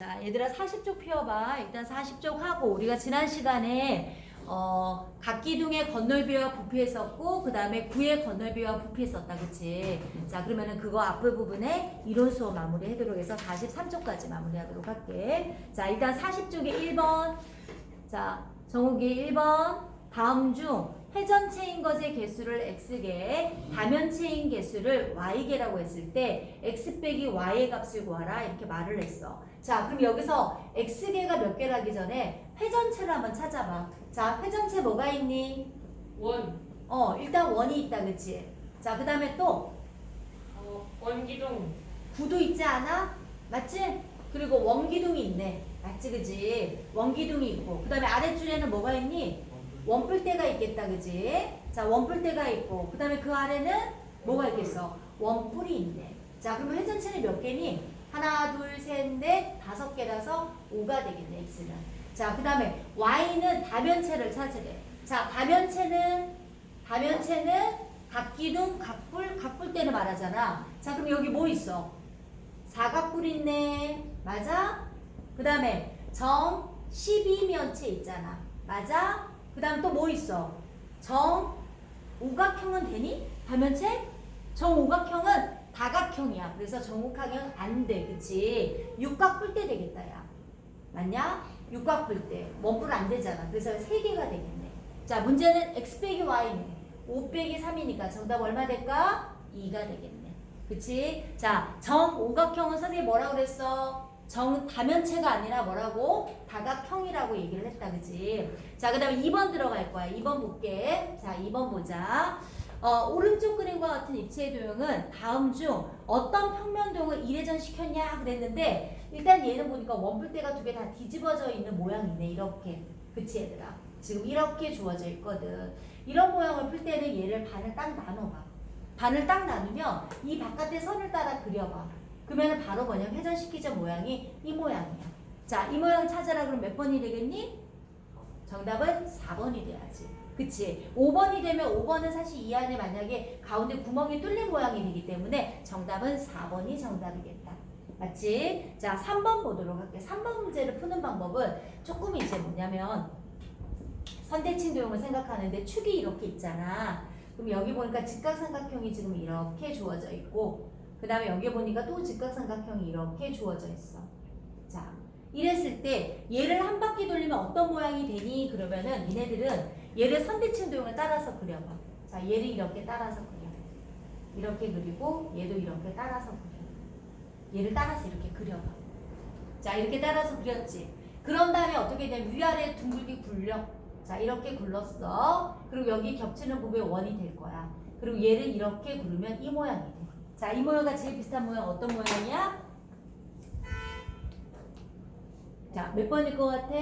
자, 얘들아 40쪽 피워봐. 일단 40쪽 하고 우리가 지난 시간에 어, 각기둥의 건널비와 부피 했었고 그 다음에 구의 건널비와 부피 했었다, 그치? 자, 그러면은 그거 앞을 부분에 이론 수업 마무리하도록 해서 43쪽까지 마무리하도록 할게. 자, 일단 40쪽에 1번. 자, 정욱이 1번. 다음 중 회전체인 것의 개수를 x개, 다면체인 개수를 y개라고 했을 때 x 빼기 y의 값을 구하라 이렇게 말을 했어. 자, 그럼 여기서 x개가 몇 개라기 전에 회전체를 한번 찾아봐. 자, 회전체 뭐가 있니? 원, 어, 일단 원이 있다, 그치? 자, 그 다음에 또 어, 원기둥, 구도 있지 않아? 맞지? 그리고 원기둥이 있네. 맞지, 그지? 원기둥이 있고. 그 다음에 아랫줄에는 뭐가 있니? 원뿔대가 있겠다, 그지? 자, 원뿔대가 있고. 그 다음에 그 아래는 뭐가 있겠어? 원뿔이 있네. 자, 그러면 회전체는 몇 개니? 하나, 둘, 셋, 넷, 다섯 개라서 5가 되겠네, x는. 자, 그 다음에 y는 다면체를 찾으래. 자, 다면체는, 다면체는 각기둥, 각뿔, 각뿔대를 말하잖아. 자, 그럼 여기 뭐 있어? 사각뿔 있네. 맞아? 그 다음에 정 12면체 있잖아. 맞아? 그 다음 또 뭐 있어? 정 오각형은 되니? 다면체? 정 오각형은 다각형이야. 그래서 정옥학은 안 돼. 그치? 육각뿔대 되겠다, 야. 맞냐? 육각뿔대. 원뿔 안 되잖아. 그래서 세 개가 되겠네. 자, 문제는 x 빼기 y네. 5 빼기 3이니까 정답 얼마 될까? 2가 되겠네. 그치? 자, 정 오각형은 선생님이 뭐라고 그랬어? 정 다면체가 아니라 뭐라고? 다각형이라고 얘기를 했다. 그치? 자, 그 다음에 2번 들어갈 거야. 2번 볼게. 자, 2번 보자. 어, 오른쪽 그림과 같은 입체의 도형은 다음 중 어떤 평면도형을 이례전 시켰냐 그랬는데 일단 얘는 보니까 원뿔대가 두 개 다 뒤집어져 있는 모양이네 이렇게 그치 얘들아 지금 이렇게 주어져 있거든 이런 모양을 풀 때는 얘를 반을 딱 나눠봐 반을 딱 나누면 이 바깥의 선을 따라 그려봐 그러면 바로 뭐냐 회전시키자 모양이 이 모양이야 자 이 모양을 찾아라 그럼 몇 번이 되겠니? 정답은 4번이 돼야지. 그치? 5번이 되면 5번은 사실 이 안에 만약에 가운데 구멍이 뚫린 모양이 되기 때문에 정답은 4번이 정답이겠다. 맞지? 자, 3번 보도록 할게. 3번 문제를 푸는 방법은 조금 이제 뭐냐면 선대칭 도형을 생각하는데 축이 이렇게 있잖아. 그럼 여기 보니까 직각삼각형이 지금 이렇게 주어져 있고 그 다음에 여기 보니까 또 직각삼각형이 이렇게 주어져 있어. 자, 이랬을 때 얘를 한 바퀴 돌리면 어떤 모양이 되니? 그러면은 얘네들은 얘를 선대칭 도형을 따라서 그려봐. 자, 얘를 이렇게 따라서 그려. 이렇게 그리고 얘도 이렇게 따라서 그려. 얘를 따라서 이렇게 그려봐. 자, 이렇게 따라서 그렸지. 그런 다음에 어떻게 되면 위아래 둥글게 굴려. 자, 이렇게 굴렀어. 그리고 여기 겹치는 부분에 원이 될 거야. 그리고 얘를 이렇게 구르면 이 모양이 돼. 자, 이 모양과 제일 비슷한 모양 어떤 모양이야? 자, 몇 번일 것 같아?